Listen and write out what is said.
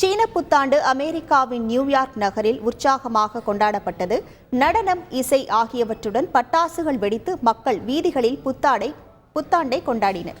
சீன புத்தாண்டு அமெரிக்காவின் நியூயார்க் நகரில் உற்சாகமாக கொண்டாடப்பட்டது. நடனம் இசை ஆகியவற்றுடன் பட்டாசுகள் வெடித்து மக்கள் வீதிகளில் புத்தாடை புத்தாண்டை கொண்டாடினர்.